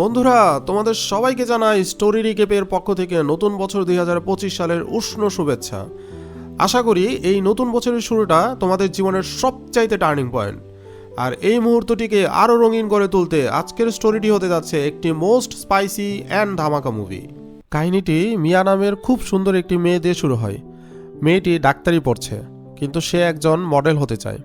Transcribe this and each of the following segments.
বন্ধুরা, তোমাদের সবাইকে জানাই স্টোরি রিকেপের পক্ষ থেকে নতুন বছর দুই হাজার পঁচিশ সালের উষ্ণ শুভেচ্ছা। আশা করি এই নতুন বছরের শুরুটা তোমাদের জীবনের সবচাইতে টার্নিং পয়েন্ট। আর এই মুহূর্তটিকে আরও রঙিন করে তুলতে আজকের স্টোরিটি হতে যাচ্ছে একটি মোস্ট স্পাইসি অ্যান্ড ধামাকা মুভি। কাহিনীটি মিয়া নামের খুব সুন্দর একটি মেয়ে দিয়ে শুরু হয়। মেয়েটি ডাক্তারি পড়ছে, কিন্তু সে একজন মডেল হতে চায়।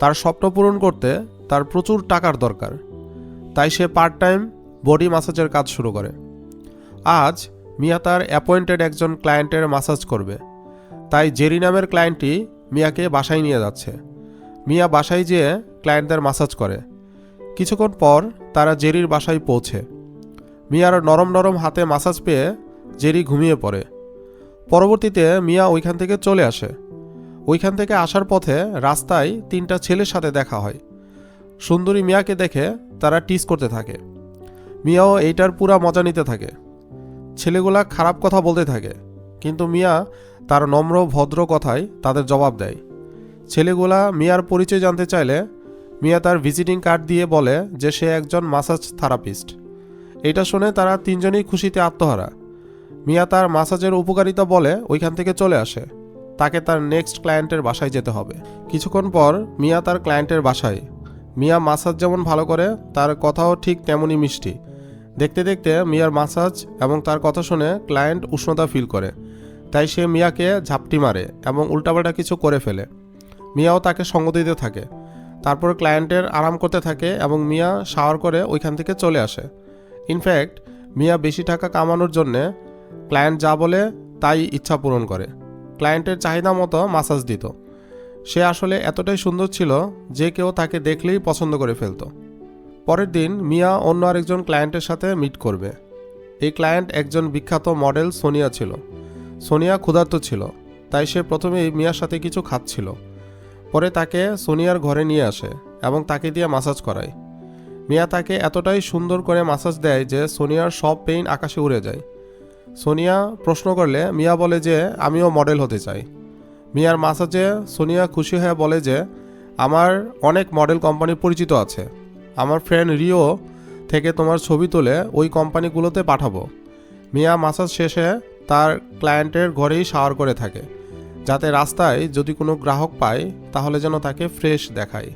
তার স্বপ্ন পূরণ করতে তার প্রচুর টাকার দরকার। তাই সে পার্ট টাইম বডি মাসাজের কাজ শুরু করে। আজ মিয়া তার অ্যাপয়েন্টেড একজন ক্লায়েন্টের মাসাজ করবে। তাই জেরি নামের ক্লায়েন্টটি মিয়াকে বাসায় নিয়ে যাচ্ছে। মিয়া বাসায় যেয়ে ক্লায়েন্টদের মাসাজ করে। কিছুক্ষণ পর তারা জেরির বাসায় পৌঁছে। মিয়ার নরম নরম হাতে মাসাজ পেয়ে জেরি ঘুমিয়ে পড়ে। পরবর্তীতে মিয়া ওইখান থেকে চলে আসে। ওইখান থেকে আসার পথে রাস্তায় তিনটা ছেলের সাথে দেখা হয়। সুন্দরী মিয়াকে দেখে তারা টিস করতে থাকে। মিয়াও এইটার পুরা মজা নিতে থাকে। ছেলেগুলা খারাপ কথা বলতে থাকে, কিন্তু মিয়া তার নম্র, ভদ্র কথায় তাদের জবাব দেয়। ছেলেগুলা মিয়ার পরিচয় জানতে চাইলে মিয়া তার ভিজিটিং কার্ড দিয়ে বলে যে সে একজন মাসাজ থেরাপিস্ট এটা শুনে তারা তিনজনই খুশিতে আত্মহারা। মিয়া তার মাসাজের উপকারিতা বলে ওইখান থেকে চলে আসে। তাকে তার নেক্সট ক্লায়েন্টের বাসায় যেতে হবে। কিছুক্ষণ পর মিয়া তার ক্লায়েন্টের বাসায়। মিয়া মাসাজ যেমন ভালো করে, তার কথাও ঠিক তেমনই মিষ্টি। দেখতে দেখতে মিয়ার মাসাজ এবং তার কথা শুনে ক্লায়েন্ট উষ্ণতা ফিল করে। তাই সে মিয়াকে ঝাপটি মারে এবং উল্টাপাল্টা কিছু করে ফেলে। মিয়াও তাকে সঙ্গ দিতে থাকে। তারপর ক্লায়েন্টের আরাম করতে থাকে এবং মিয়া শাওয়ার করে ওইখান থেকে চলে আসে। ইনফ্যাক্ট, মিয়া বেশি টাকা কামানোর জন্যে ক্লায়েন্ট যা বলে তাই ইচ্ছা পূরণ করে। ক্লায়েন্টের চাহিদা মতো মাসাজ দিত। সে আসলে এতটাই সুন্দর ছিল যে কেউ তাকে দেখলেই পছন্দ করে ফেলতো। পরের দিন মিয়া অন্য আরেকজন ক্লায়েন্টের সাথে মিট করবে। এই ক্লায়েন্ট একজন বিখ্যাত মডেল সোনিয়া ছিল। সোনিয়া ক্ষুধার্ত ছিল, তাই সে প্রথমেই মিয়ার সাথে কিছু খাচ্ছিল। পরে তাকে সোনিয়ার ঘরে নিয়ে আসে এবং তাকে দিয়ে মাসাজ করায়। মিয়া তাকে এতটাই সুন্দর করে মাসাজ দেয় যে সোনিয়ার সব পেইন আকাশে উড়ে যায়। সোনিয়া প্রশ্ন করলে, মিয়া বলে যে, আমিও মডেল হতে চাই। মিয়ার মাসাজে সোনিয়া খুশি হয়ে বলে যে, আমার অনেক মডেল কোম্পানি পরিচিত আছে। আমার ফ্রেন্ড রিও থেকে তোমার ছবি তুলে ওই কোম্পানিগুলোতে পাঠাবো। মিয়া মাসাজ শেষে তার ক্লায়েন্টের ঘরেই শাওয়ার করে থাকে। যাতে রাস্তায় যদি কোনো গ্রাহক পায়, তাহলে যেন তাকে ফ্রেশ দেখায়।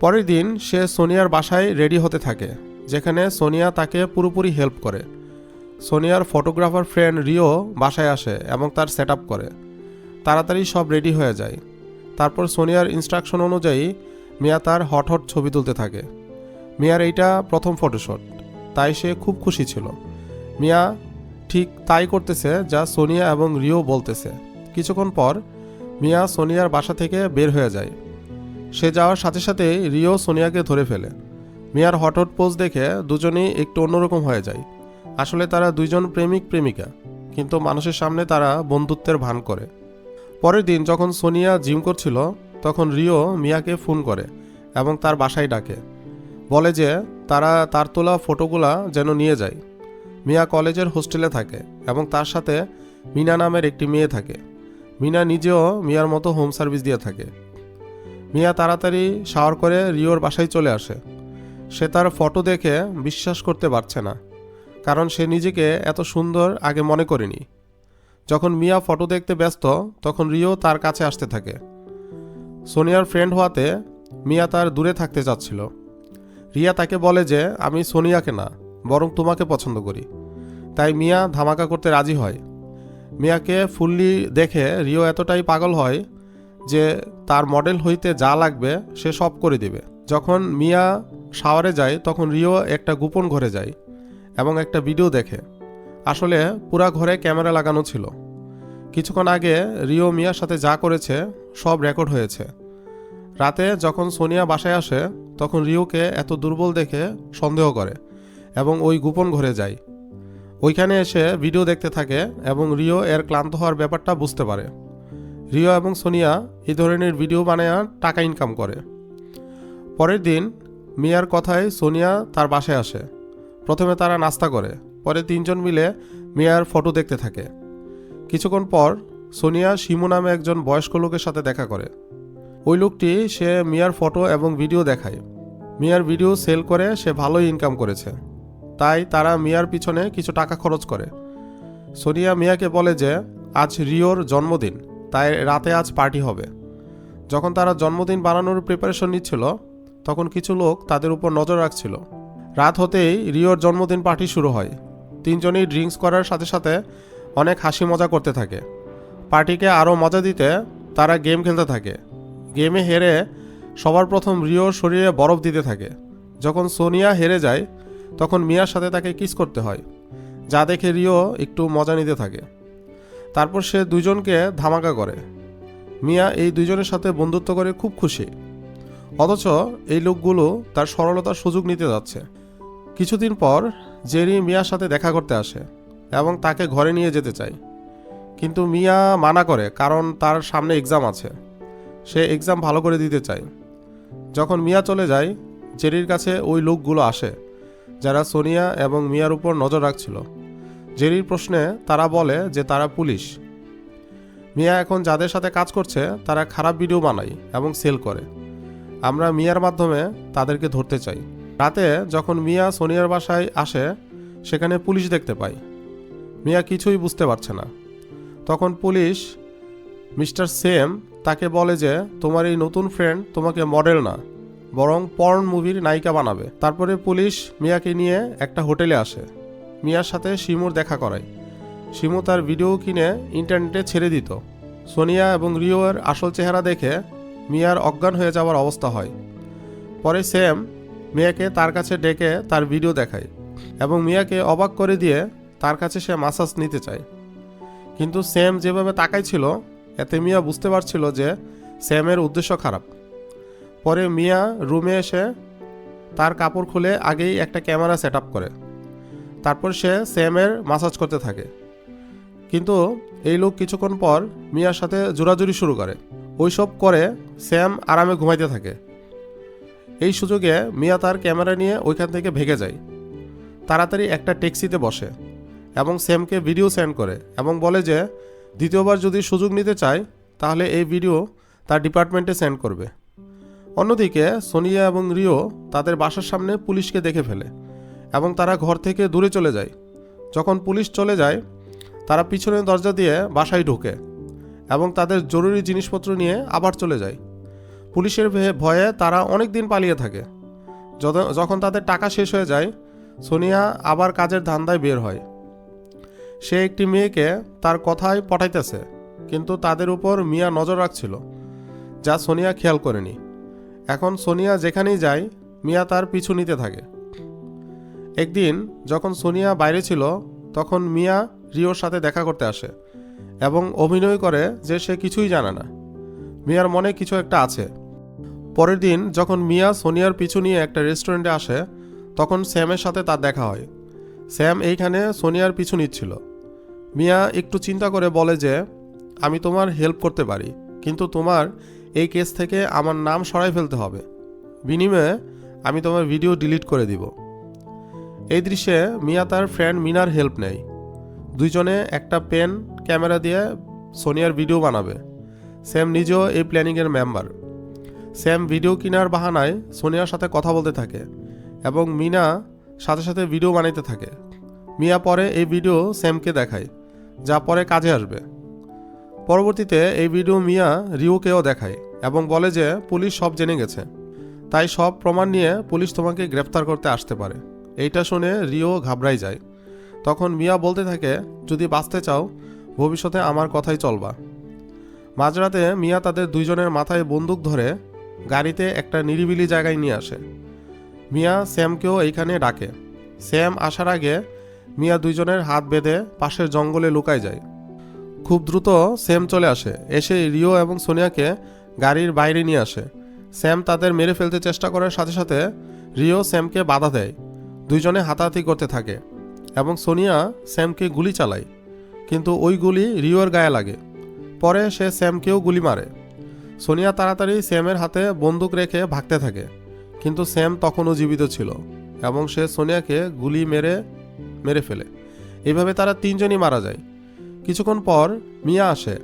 পরের দিন সে সোনিয়ার বাসায় রেডি হতে থাকে, যেখানে সোনিয়া তাকে পুরোপুরি হেল্প করে। সোনিয়ার ফটোগ্রাফার ফ্রেন্ড রিও বাসায় আসে এবং তার সেট করে। তাড়াতাড়ি সব রেডি হয়ে যায়। তারপর সোনিয়ার ইনস্ট্রাকশন অনুযায়ী মিয়া তার হট হট ছবি তুলতে থাকে। মিয়ার এইটা প্রথম ফটোশ্যুট তাই সে খুব খুশি ছিল। মিয়া ঠিক তাই করতেছে যা সোনিয়া এবং রিও বলতেছে। কিছুক্ষণ পর মিয়া সোনিয়ার বাসা থেকে বের হয়ে যায়। সে যাওয়ার সাথে সাথে রিও সোনিয়াকে ধরে ফেলে। মিয়ার হটহট পোজ দেখে দুজনেই একটু অন্যরকম হয়ে যায়। আসলে তারা দুইজন প্রেমিক প্রেমিকা, কিন্তু মানুষের সামনে তারা বন্ধুত্বের ভান করে। পরের দিন যখন সোনিয়া জিম করছিল, তখন রিও মিয়াকে ফোন করে এবং তার বাসায় ডাকে। বলে যে তারা তার তোলা ফটোগুলা যেন নিয়ে যায়। মিয়া কলেজের হোস্টেলে থাকে এবং তার সাথে মিনা নামের একটি মেয়ে থাকে। মিনা নিজেও মিয়ার মতো হোম সার্ভিস দিয়ে থাকে। মিয়া তাড়াতাড়ি শাওয়ার করে রিওর বাসায় চলে আসে। সে তার ফটো দেখে বিশ্বাস করতে পারছে না, কারণ সে নিজেকে এত সুন্দর আগে মনে করেনি। যখন মিয়া ফটো দেখতে ব্যস্ত, তখন রিও তার কাছে আসতে থাকে। সোনিয়ার ফ্রেন্ড হওয়াতে মিয়া তার দূরে থাকতে চাচ্ছিল। রিয়া তাকে বলে যে, আমি সোনিয়াকে না, বরং তোমাকে পছন্দ করি। তাই মিয়া ধামাকা করতে রাজি হয়। মিয়াকে ফুললি দেখে রিও এতটাই পাগল হয় যে তার মডেল হইতে যা লাগবে সে সব করে দেবে। যখন মিয়া শাওয়ারে যায়, তখন রিও একটা গোপন ঘরে যায় এবং একটা ভিডিও দেখে। আসলে পুরা ঘরে ক্যামেরা লাগানো ছিল। কিছুক্ষণ আগে রিও মিয়ার সাথে যা করেছে, সব রেকর্ড হয়েছে। রাতে যখন সোনিয়া বাসায় আসে, তখন রিওকে এত দুর্বল দেখে সন্দেহ করে এবং ওই গোপন ঘরে যায়। ওইখানে এসে ভিডিও দেখতে থাকে এবং রিও এর ক্লান্ত হওয়ার ব্যাপারটা বুঝতে পারে। রিও এবং সোনিয়া এই ধরনের ভিডিও বানায় টাকা ইনকাম করে। পরের দিন মিয়ার কথায় সোনিয়া তার বাসায় আসে। প্রথমে তারা নাস্তা করে, পরে তিনজন মিলে মিয়ার ফটো দেখতে থাকে। কিছুক্ষণ পর সোনিয়া শিমু নামে একজন বয়স্ক লোকের সাথে দেখা করে। ওই লোকটি, সে মিয়ার ফটো এবং ভিডিও দেখায়। মিয়ার ভিডিও সেল করে, সে ভালোই ইনকাম করেছে। তাই তারা মিয়ার পিছনে কিছু টাকা খরচ করে। সোনিয়া মিয়াকে বলে যে, আজ রিওর জন্মদিন, তাই রাতে আজ পার্টি হবে। যখন তারা জন্মদিন বানানোর প্রিপারেশন নিচ্ছিল, তখন কিছু লোক তাদের উপর নজর রাখছিল। রাত হতেই রিওর জন্মদিন পার্টি শুরু হয়। তিনজনই ড্রিঙ্কস করার সাথে সাথে অনেক হাসি মজা করতে থাকে। পার্টিকে আরও মজা দিতে তারা গেম খেলতে থাকে। গেমে হেরে সবার প্রথম রিওর শরীরে বরফ দিতে থাকে। যখন সোনিয়া হেরে যায়, তখন মিয়ার সাথে তাকে কিস করতে হয়, যা দেখে রিও একটু মজা নিতে থাকে। তারপর সে দুজনকে ধামাকা করে। মিয়া এই দুজনের সাথে বন্ধুত্ব করে খুব খুশি। অথচ এই লোকগুলো তার সরলতার সুযোগ নিতে যাচ্ছে। কিছুদিন পর জেরি মিয়ার সাথে দেখা করতে আসে এবং তাকে ঘরে নিয়ে যেতে চায়। কিন্তু মিয়া মানা করে, কারণ তার সামনে এক্সাম আছে। সে এক্সাম ভালো করে দিতে চায়। যখন মিয়া চলে যায়, জেরির কাছে ওই লোকগুলো আসে, যারা সোনিয়া এবং মিয়ার উপর নজর রাখছিল। জেরির প্রশ্নে তারা বলে যে তারা পুলিশ। মিয়া এখন যাদের সাথে কাজ করছে, তারা খারাপ ভিডিও বানায় এবং সেল করে। আমরা মিয়ার মাধ্যমে তাদেরকে ধরতে চাই। রাতে যখন মিয়া সোনিয়ার বাসায় আসে, সেখানে পুলিশ দেখতে পায়। মিয়া কিছুই বুঝতে পারছে না। তখন পুলিশ মিস্টার সেম তাকে বলে যে, তোমার এই নতুন ফ্রেন্ড তোমাকে মডেল না, বরং পর্ন মুভির নায়িকা বানাবে। তারপরে পুলিশ মিয়াকে নিয়ে একটা হোটেলে আসে। মিয়ার সাথে শিমুর দেখা করায়। শিমু তার ভিডিও কিনে ইন্টারনেটে ছেড়ে দিত। সোনিয়া এবং রিওয়ের আসল চেহারা দেখে মিয়ার অজ্ঞান হয়ে যাওয়ার অবস্থা হয়। পরে সেম মিয়াকে তার কাছে ডেকে তার ভিডিও দেখায় এবং মিয়াকে অবাক করে দিয়ে তার কাছে সে মাসাজ নিতে চায়। কিন্তু সেম যেভাবে তাকাইছিল এতে মিয়া বুঝতে পারছিল যে স্যামের উদ্দেশ্য খারাপ। পরে মিয়া রুমে এসে তার কাপড় খুলে আগেই একটা ক্যামেরা সেট করে। তারপর সে স্যামের মাসাজ করতে থাকে। কিন্তু এই লোক কিছুক্ষণ পর মিয়ার সাথে জোরাজুরি শুরু করে। ওইসব করে স্যাম আরামে ঘুমাইতে থাকে। এই সুযোগে মিয়া তার ক্যামেরা নিয়ে ওইখান থেকে ভেগে যায়। তাড়াতাড়ি একটা ট্যাক্সিতে বসে এবং স্যামকে ভিডিও সেন্ড করে এবং বলে যে দ্বিতীয়বার যদি সুযোগ নিতে চায়, তাহলে এই ভিডিও তার ডিপার্টমেন্টে সেন্ড করবে। অন্যদিকে, সোনিয়া এবং রিও তাদের বাসার সামনে পুলিশকে দেখে ফেলে এবং তারা ঘর থেকে দূরে চলে যায়। যখন পুলিশ চলে যায়, তারা পিছনের দরজা দিয়ে বাসায় ঢোকে এবং তাদের জরুরি জিনিসপত্র নিয়ে আবার চলে যায়। পুলিশের ভয়ে- তারা অনেক দিন পালিয়ে থাকে। যখন তাদের টাকা শেষ হয়ে যায়, সোনিয়া আবার কাজের ধান্দায় বের হয়। সে একটি মেয়েকে তার কথায় পটাইতেছে কিন্তু তাদের উপর মিয়া নজর রাখছিল, যা সোনিয়া খেয়াল করেনি। এখন সোনিয়া যেখানেই যায়, মিয়া তার পিছু নিতে থাকে। একদিন যখন সোনিয়া বাইরে ছিল, তখন মিয়া রিওর সাথে দেখা করতে আসে এবং অভিনয় করে যে সে কিছুই জানে না। মিয়ার মনে কিছু একটা আছে। পরের দিন যখন মিয়া সোনিয়ার পিছু নিয়ে একটা রেস্টুরেন্টে আসে, তখন স্যামের সাথে তার দেখা হয়। স্যাম এইখানে সোনিয়ার পিছু নিচ্ছিল। মিয়া একটু চিন্তা করে বলে যে, আমি তোমার হেল্প করতে পারি, কিন্তু তোমার এই কেস থেকে আমার নাম সরাই ফেলতে হবে। বিনিময়ে আমি তোমার ভিডিও ডিলিট করে দিব। এই দৃশ্যে মিয়া তার ফ্রেন্ড মিনার হেল্প নেয়। দুইজনে একটা পেন ক্যামেরা দিয়ে সোনিয়ার ভিডিও বানাবে। স্যাম নিজেও এই প্ল্যানিংয়ের মেম্বার স্যাম ভিডিও কেনার বাহানায় সোনিয়ার সাথে কথা বলতে থাকে এবং মিনা সাথে সাথে ভিডিও বানাইতে থাকে। মিয়া পরে এই ভিডিও স্যামকে দেখায়। যা পরে কাজে আসবে। পরবর্তীতে এই ভিডিও মিয়া রিওকেও দেখায় এবং বলে যে পুলিশ সব জেনে গেছে। তাই সব প্রমাণ নিয়ে পুলিশ তোমাকে গ্রেফতার করতে আসতে পারে। এইটা শুনে রিও ঘাবড়াই যায়। তখন মিয়া বলতে থাকে, যদি বাঁচতে চাও, ভবিষ্যতে আমার কথাই চলবা। মাঝরাতে মিয়া তাদের দুইজনের মাথায় বন্দুক ধরে গাড়িতে একটা নিরিবিলি জায়গায় নিয়ে আসে। মিয়া স্যামকেও এইখানে ডাকে। স্যাম আসার আগে মিয়া দুইজনের হাত বেঁধে পাশের জঙ্গলে লুকায় যায়। খুব দ্রুত স্যাম চলে আসে। এসে রিও এবং সোনিয়াকে গাড়ির বাইরে নিয়ে আসে। স্যাম তাদের মেরে ফেলতে চেষ্টা করার সাথে সাথে রিও স্যামকে বাধা দেয়। দুইজনে হাতাহাতি করতে থাকে এবং সোনিয়া স্যামকে গুলি চালায়। কিন্তু ওই গুলি রিওর গায়ে লাগে। পরে সে স্যামকেও গুলি মারে। সোনিয়া তাড়াতাড়ি স্যামের হাতে বন্দুক রেখে ভাগতে থাকে। কিন্তু স্যাম তখনও জীবিত ছিল এবং সে সোনিয়াকে গুলি মেরে মেরে ফেলে। এভাবে তারা তিনজনই মারা যায়। কিছুক্ষণ পর মিয়া আসে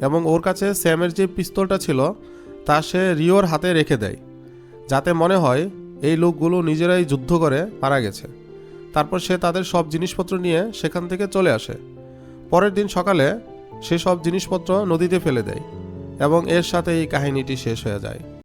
এবং ওর কাছে স্যামের যে পিস্তলটা ছিল, তা সে রিওর হাতে রেখে দেয়, যাতে মনে হয় এই লোকগুলো নিজেরাই যুদ্ধ করে মারা গেছে। তারপর সে তাদের সব জিনিসপত্র নিয়ে সেখান থেকে চলে আসে। পরের দিন সকালে সে সব জিনিসপত্র নদীতে ফেলে দেয় এবং এর সাথে এই কাহিনীটি শেষ হয়ে যায়।